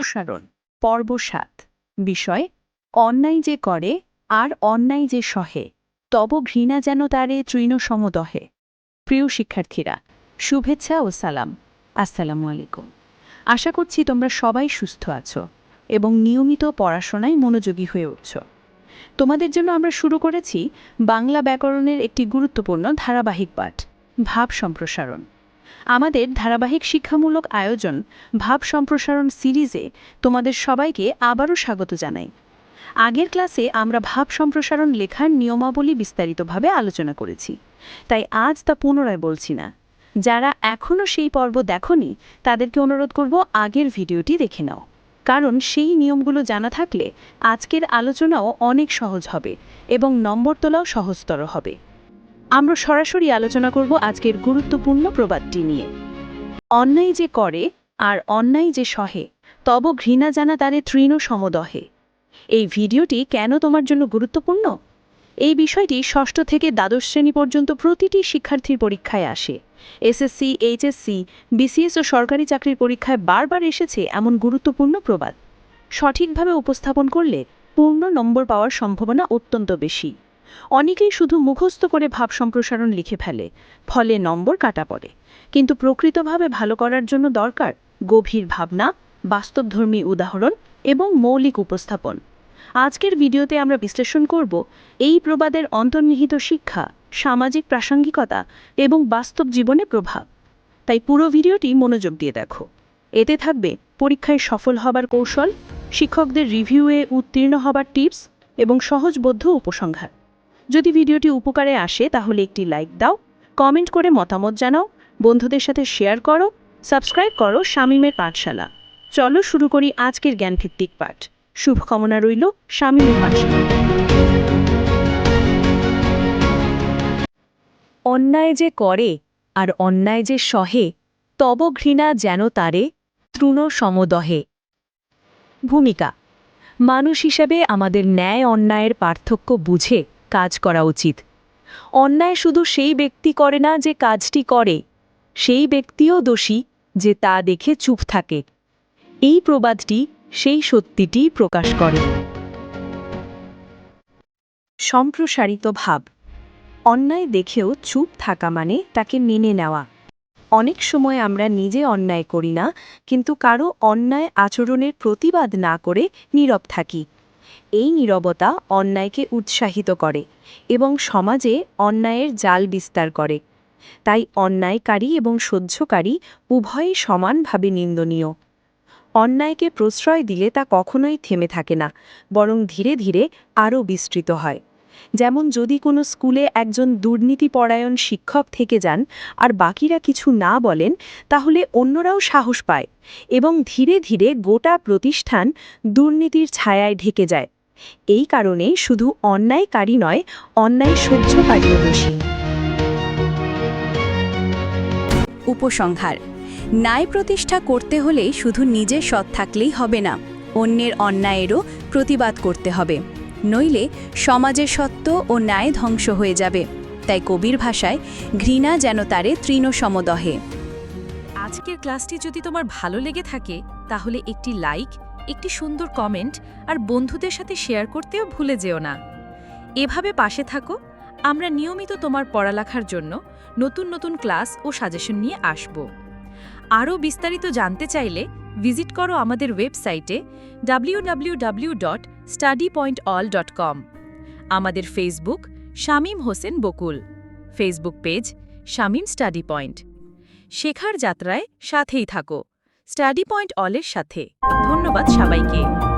সম্প্রসারণ পর্ব সাত। বিষয়, অন্যায় যে করে আর অন্যায় যে সহে, তব ঘৃণা যেন তারে তৃণ সমদহে। প্রিয় শিক্ষার্থীরা, শুভেচ্ছা ও সালাম। আসসালামু আলাইকুম। আশা করছি তোমরা সবাই সুস্থ আছো এবং নিয়মিত পড়াশোনায় মনোযোগী হয়ে উঠছ। তোমাদের জন্য আমরা শুরু করেছি বাংলা ব্যাকরণের একটি গুরুত্বপূর্ণ ধারাবাহিক পাঠ, ভাব সম্প্রসারণ। আমাদের ধারাবাহিক শিক্ষামূলক আয়োজন ভাব সম্প্রসারণ সিরিজে তোমাদের সবাইকে আবারও স্বাগত জানাই। আগের ক্লাসে আমরা ভাব সম্প্রসারণ লেখার নিয়মাবলী বিস্তারিতভাবে আলোচনা করেছি। তাই আজ তা পুনরায় বলছি না। যারা এখনও সেই পর্ব দেখনি, তাদেরকে অনুরোধ করব আগের ভিডিওটি দেখে নাও। কারণ সেই নিয়মগুলো জানা থাকলে আজকের আলোচনাও অনেক সহজ হবে এবং নম্বর তোলাও সহজতর হবে। আমরা সরাসরি আলোচনা করব আজকের গুরুত্বপূর্ণ প্রবাদটি নিয়ে। অন্যায় যে করে আর অন্যায় যে সহে, তব ঘৃণা জানা তারে তৃণ সমদহে। এই ভিডিওটি কেন তোমার জন্য গুরুত্বপূর্ণ? এই বিষয়টি ষষ্ঠ থেকে দ্বাদশ শ্রেণি পর্যন্ত প্রতিটি শিক্ষার্থীর পরীক্ষায় আসে। এসএসসি, এইচএসসি, বিসিএস ও সরকারি চাকরির পরীক্ষায় বারবার এসেছে এমন গুরুত্বপূর্ণ প্রবাদ। সঠিকভাবে উপস্থাপন করলে পূর্ণ নম্বর পাওয়ার সম্ভাবনা অত্যন্ত বেশি। অনেকেই শুধু মুখস্থ করে ভাব সম্প্রসারণ লিখে ফেলে, ফলে নম্বর কাটা পড়ে। কিন্তু প্রকৃতভাবে ভালো করার জন্য দরকার গভীর ভাবনা, বাস্তবধর্মী উদাহরণ এবং মৌলিক উপস্থাপন। আজকের ভিডিওতে আমরা বিশ্লেষণ করব এই প্রবাদের অন্তর্নিহিত শিক্ষা, সামাজিক প্রাসঙ্গিকতা এবং বাস্তব জীবনে প্রভাব। তাই পুরো ভিডিওটি মনোযোগ দিয়ে দেখো। এতে থাকবে পরীক্ষায় সফল হবার কৌশল, শিক্ষকদের রিভিউয়ে উত্তীর্ণ হবার টিপস এবং সহজবোধ্য উপসংহার। যদি ভিডিওটি উপকারে আসে, তাহলে একটি লাইক দাও, কমেন্ট করে মতামত জানাও, বন্ধুদের সাথে শেয়ার করো, সাবস্ক্রাইব করো শামীমের পাঠশালা। চলো শুরু করি আজকের জ্ঞানভিত্তিক পাঠ। শুভকামনা রইল শামীমের পাঠশালা অন্যায় যে করে আর অন্যায় যে সহে, তব ঘৃণা যেন তারে, তৃণ সমদহে। ভূমিকা, মানুষ হিসেবে আমাদের ন্যায় অন্যায়ের পার্থক্য বুঝে কাজ করা উচিত। অন্যায় শুধু সেই ব্যক্তি করে না যে কাজটি করে, সেই ব্যক্তিও দোষী যে তা দেখে চুপ থাকে। এই প্রবাদটি সেই সত্যিটি প্রকাশ করে। সম্প্রসারিত ভাব। অন্যায় দেখেও চুপ থাকা মানে তাকে মেনে নেওয়া। অনেক সময় আমরা নিজে অন্যায় করি না, কিন্তু কারও অন্যায় আচরণের প্রতিবাদ না করে নীরব থাকি। এই নীরবতা অন্যায়কে উৎসাহিত করে এবং সমাজে অন্যায়ের জাল বিস্তার করে। তাই অন্যায়কারী এবং সহ্যকারী উভয়ই সমানভাবে নিন্দনীয়। অন্যায়কে প্রশ্রয় দিলে তা কখনোই থেমে থাকে না, বরং ধীরে ধীরে আরও বিস্তৃত হয়। যেমন যদি কোনো স্কুলে একজন দুর্নীতিপরায়ণ শিক্ষক থেকে যান আর বাকিরা কিছু না বলেন, তাহলে অন্যরাও সাহস পায় এবং ধীরে ধীরে গোটা প্রতিষ্ঠান দুর্নীতির ছায়ায় ঢেকে যায়। এই কারণে শুধু অন্যায়কারী নয়, অন্যায় সহ্যকারীও দোষী। উপসংহার, ন্যায় প্রতিষ্ঠা করতে হলে শুধু নিজে সৎ থাকলেই হবে না, অন্যের অন্যায়েরও প্রতিবাদ করতে হবে। নইলে সমাজের সত্য ও ন্যায় ধ্বংস হয়ে যাবে। তাই কবির ভাষায় ঘৃণা যেন তারে তৃণ সমদহে। আজকের ক্লাসটি যদি তোমার ভালো লেগে থাকে, তাহলে একটি লাইক, একটি সুন্দর কমেন্ট আর বন্ধুদের সাথে শেয়ার করতেও ভুলে যেও না। এভাবে পাশে থাকো, আমরা নিয়মিত তোমার পড়ালেখার জন্য নতুন নতুন ক্লাস ও সাজেশন নিয়ে আসব। আরও বিস্তারিত জানতে চাইলে ভিজিট করো আমাদের ওয়েবসাইটে www.studypointall.com আমাদের Facebook, Shamim Hossain Bakul. Facebook page, Shamim study point. শেখার যাত্রায় সাথেই থাকো। স্টাডি পয়েন্ট অলের সাথে। ধন্যবাদ সবাইকে।